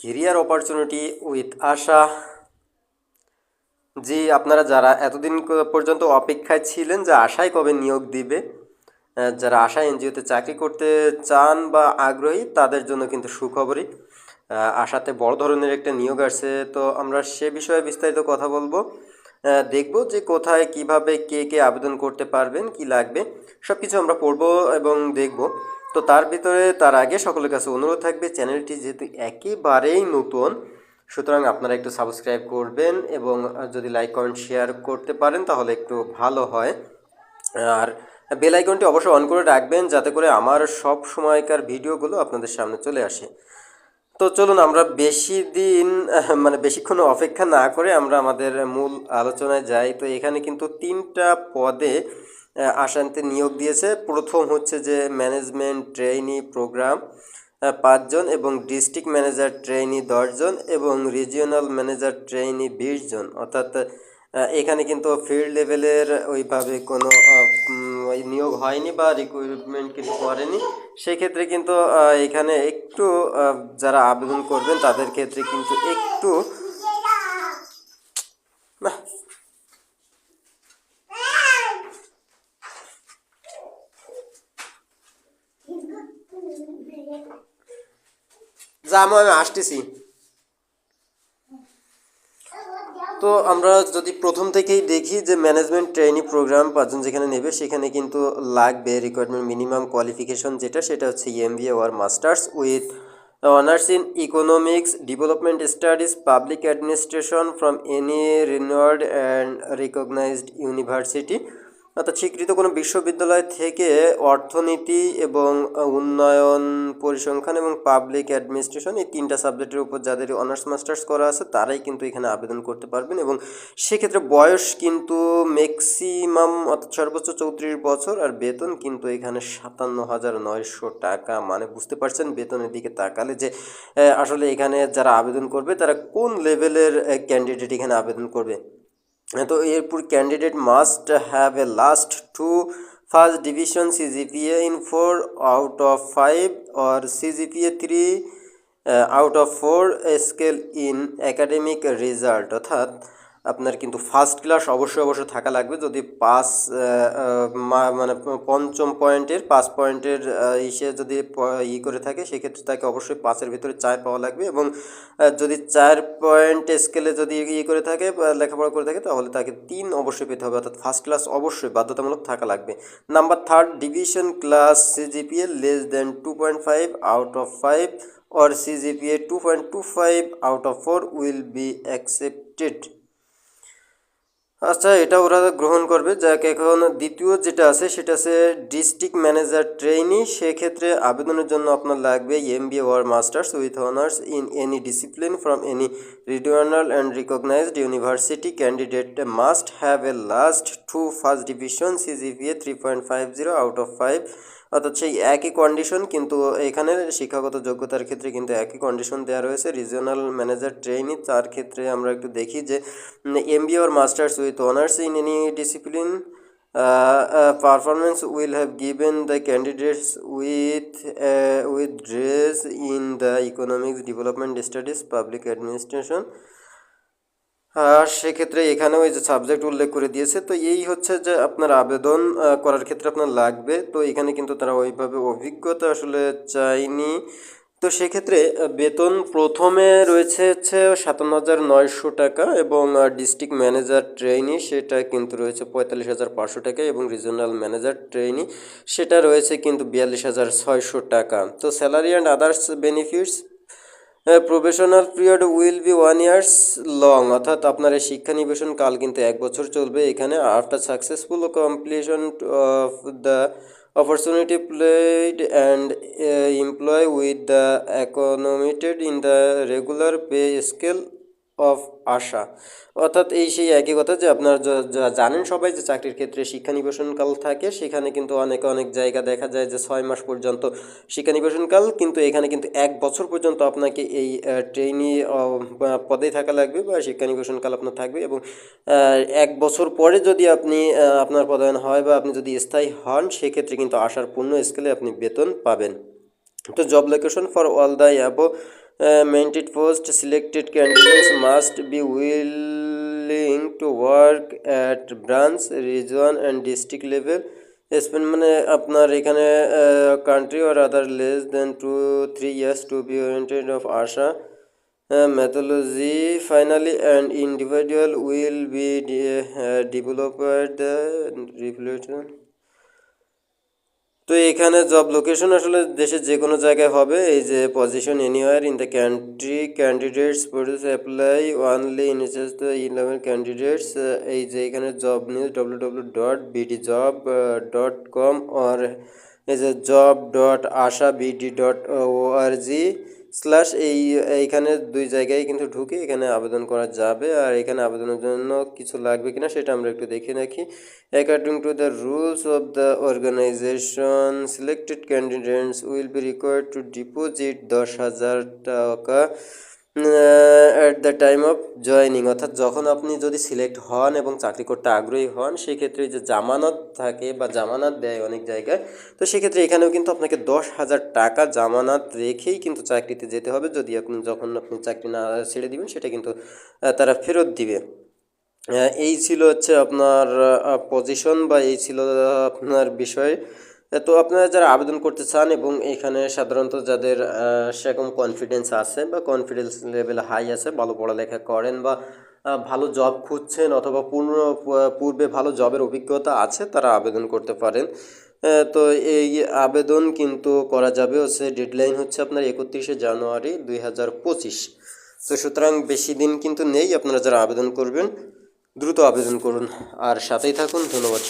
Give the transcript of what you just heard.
Career opportunity with Asha ji, আপনারা যারা এতদিন পর্যন্ত অপেক্ষায় ছিলেন যে আশায় কবে নিয়োগ দিবে যারা আশা এনজিওতে চাকরি করতে চান বা আগ্রহী, তাদের জন্য কিন্তু সুখবরই। আশাতে বড় ধরনের একটা নিয়োগ আসছে। তো আমরা সে বিষয়ে বিস্তারিত কথা বলব। দেখব যে কোথায়, কীভাবে, কে কে আবেদন করতে পারবেন, কি লাগবে সব কিছু আমরা পড়ব এবং দেখব। তো তার ভিতরে তার আগে সকলের কাছে অনুরোধ থাকবে, চ্যানেলটি যেহেতু একেবারেই নতুন, সুতরাং আপনারা একটু সাবস্ক্রাইব করবেন এবং যদি লাইক কমেন্ট শেয়ার করতে পারেন তাহলে একটু ভালো হয়। আর বেল আইকনটি অবশ্যই অন করে রাখবেন যাতে করে আমার সব সময়কার ভিডিওগুলো আপনাদের সামনে চলে আসে। তো চলুন আমরা বেশি দিন মানে বেশিক্ষণ অপেক্ষা না করে আমরা আমাদের মূল আলোচনায় যাই। তো এখানে কিন্তু তিনটা পদে আসান্তে নিয়োগ দিয়েছে। প্রথম হচ্ছে যে ম্যানেজমেন্ট ট্রেইনি প্রোগ্রাম পাঁচজন এবং ডিস্ট্রিক্ট ম্যানেজার ট্রেইনি দশজন এবং রিজিওনাল ম্যানেজার ট্রেইনি বিশজন। অর্থাৎ এখানে কিন্তু ফিল্ড লেভেলের ওইভাবে কোনো নিয়োগ হয়নি বা রিক্রুটমেন্ট কিন্তু করেনি। সেক্ষেত্রে কিন্তু এখানে একটু যারা আবেদন করবেন তাদের ক্ষেত্রে কিন্তু একটু যাব আমি আসতেছি। তো আমরা যদি প্রথম থেকেই দেখি যে ম্যানেজমেন্ট ট্রেনিং প্রোগ্রাম পাঁচজন যেখানে নেবে, সেখানে কিন্তু লাগবে রিকোয়ারমেন্ট মিনিমাম কোয়ালিফিকেশন যেটা, সেটা হচ্ছে MBA or masters with honours in economics development studies public administration from any renowned and recognised university অর্থাৎ স্বীকৃত কোনো বিশ্ববিদ্যালয় থেকে অর্থনীতি এবং উন্নয়ন, পরিসংখ্যান এবং পাবলিক অ্যাডমিনিস্ট্রেশন এই তিনটা সাবজেক্টের উপর যাদের অনার্স মাস্টার্স করা আছে, তারাই কিন্তু এখানে আবেদন করতে পারবেন এবং সেক্ষেত্রে বয়স কিন্তু ম্যাক্সিমাম অর্থাৎ সর্বোচ্চ চৌত্রিশ বছর আর বেতন কিন্তু এখানে সাতান্ন হাজার নয়শো টাকা। মানে বুঝতে পারছেন বেতনের দিকে তাকালে যে আসলে এখানে যারা আবেদন করবে, তারা কোন লেভেলের ক্যান্ডিডেট এখানে আবেদন করবে? তো এরপর candidate must have a last two first division CGPA in four out of five or CGPA three out of four scale in academic result অর্থাৎ আপনার কিন্তু ফার্স্ট ক্লাস অবশ্যই অবশ্যই থাকা লাগবে। যদি পাস মানে পঞ্চম পয়েন্টের পাঁচ পয়েন্টের ইসে যদি ই করে থাকে, সেক্ষেত্রে তাকে অবশ্যই পাঁচের ভিতরে চার পাওয়া লাগবে এবং যদি চার পয়েন্ট স্কেলে যদি ই করে থাকে, বা লেখাপড়া করে থাকে, তাহলে তাকে তিন অবশ্যই পেতে হবে। অর্থাৎ ফার্স্ট ক্লাস অবশ্যই বাধ্যতামূলক থাকা লাগবে। Number third division class CGPA less than two point five out of five or CGPA 2.25 out of 4 will be accepted. আচ্ছা এটা ওরা গ্রহণ করবে। যাকে, এখন দ্বিতীয় যেটা আছে, সেটা আছে ডিস্ট্রিক্ট ম্যানেজার ট্রেইনি। সেক্ষেত্রে আবেদনের জন্য আপনার লাগবে MBA or masters with honours in any discipline from any regional and recognised university candidate must have a last two first division CGPA three point five zero out of five অর্থাৎ সেই একই condition কিন্তু এখানে শিক্ষাগত যোগ্যতার ক্ষেত্রে কিন্তু একই কন্ডিশন দেওয়া রয়েছে। রিজিওনাল ম্যানেজার ট্রেইনি তার ক্ষেত্রে আমরা একটু দেখি যে MBA or masters with honours in any discipline performance will have given the candidates with with dress in the economics development studies public administration সেক্ষেত্রে এখানেও এই যে সাবজেক্ট উল্লেখ করে দিয়েছে, তো এই হচ্ছে যে আপনার আবেদন করার ক্ষেত্রে আপনার লাগবে, তো এখানে কিন্তু তারা ওইভাবে অভিজ্ঞতা আসলে চাইনি তো সেক্ষেত্রে বেতন প্রথমে রয়েছে হচ্ছে সাতান্ন হাজার নয়শো টাকা এবং ডিস্ট্রিক্ট ম্যানেজার ট্রেইনি সেটা কিন্তু রয়েছে পঁয়তাল্লিশ হাজার পাঁচশো টাকা এবং রিজনাল ম্যানেজার ট্রেইনি সেটা রয়েছে কিন্তু বিয়াল্লিশ হাজার ছয়শো টাকা। তো salary and others benefits professional period will be one years long. অর্থাৎ আপনার এই শিক্ষা নিবেশন কাল কিন্তু এক বছর চলবে। এখানে after successful completion of the opportunity played and employ with the accommodated in the regular pay scale of Asha. অর্থাৎ এই সেই একই কথা যে আপনারা জানেন সবাই যে চাকরির ক্ষেত্রে শিক্ষা নিবেশনকাল থাকে, সেখানে কিন্তু অনেক অনেক জায়গা দেখা যায় যে ছয় মাস পর্যন্ত শিক্ষা নিবেশনকাল কিন্তু এখানে কিন্তু এক বছর পর্যন্ত আপনাকে এই ট্রেনি পদে থাকা লাগবে বা শিক্ষা নিবেশনকাল আপনার থাকবে এবং এক বছর পরে যদি আপনি আপনার পদায়ন হয় বা আপনি যদি স্থায়ী হন, সেক্ষেত্রে কিন্তু আসার পূর্ণ স্কেলে আপনি বেতন পাবেন। তো job location for all the above mentioned post selected candidates must be willing to work at branch region and district level span মানে আপনার এখানে country or other less than two three years to be oriented of Asha methodology. Finally an individual will be de- uh, developed the তো এখানে job location আসলে দেশের যে কোনো জায়গায় হবে। এই যে position anywhere in the country candidates produce apply only initials the eleven candidates এই যে এখানে job news W W dot BD job dot com or এই যে job dot Asha BD dot O R G slash এই, এইখানে দুই জায়গায় কিন্তু ঢুকে এখানে আবেদন করা যাবে। আর এখানে আবেদনের জন্য কিছু লাগবে কিনা সেটা আমরা একটু দেখে রাখি। According to the rules of the organisation selected candidates will be required to deposit দশ হাজার টাকা at the time of joining অর্থাৎ যখন আপনি যদি সিলেক্ট হন এবং চাকরি করতে আগ্রহী হন, সেক্ষেত্রে যে জামানত থাকে বা জামানত দেয় অনেক জায়গায়, তো সেক্ষেত্রে এখানেও কিন্তু আপনাকে দশ হাজার টাকা জামানত রেখেই কিন্তু চাকরিতে যেতে হবে। যদি আপনি, যখন আপনি চাকরি না ছেড়ে দিবেন, সেটা কিন্তু তারা ফেরত দিবে। এই ছিল হচ্ছে আপনার পজিশন বা এই ছিল আপনার বিষয়। তো আপনারা যারা আবেদন করতে চান এবং এখানে সাধারণত যাদের সেরকম কনফিডেন্স আছে বা কনফিডেন্স লেভেল হাই আছে, ভালো পড়ালেখা করেন বা ভালো জব খুঁজছেন অথবা পূর্ণ পূর্বে ভালো জবের অভিজ্ঞতা আছে, তারা আবেদন করতে পারেন। তো এই আবেদন কিন্তু করা যাবে হচ্ছে ডেডলাইন হচ্ছে আপনার একত্রিশে জানুয়ারি দুই হাজার পঁচিশ। তো সুতরাং বেশি দিন কিন্তু নেই, আপনারা যারা আবেদন করবেন, দ্রুত আবেদন করুন। আর সাথেই থাকুন, ধন্যবাদ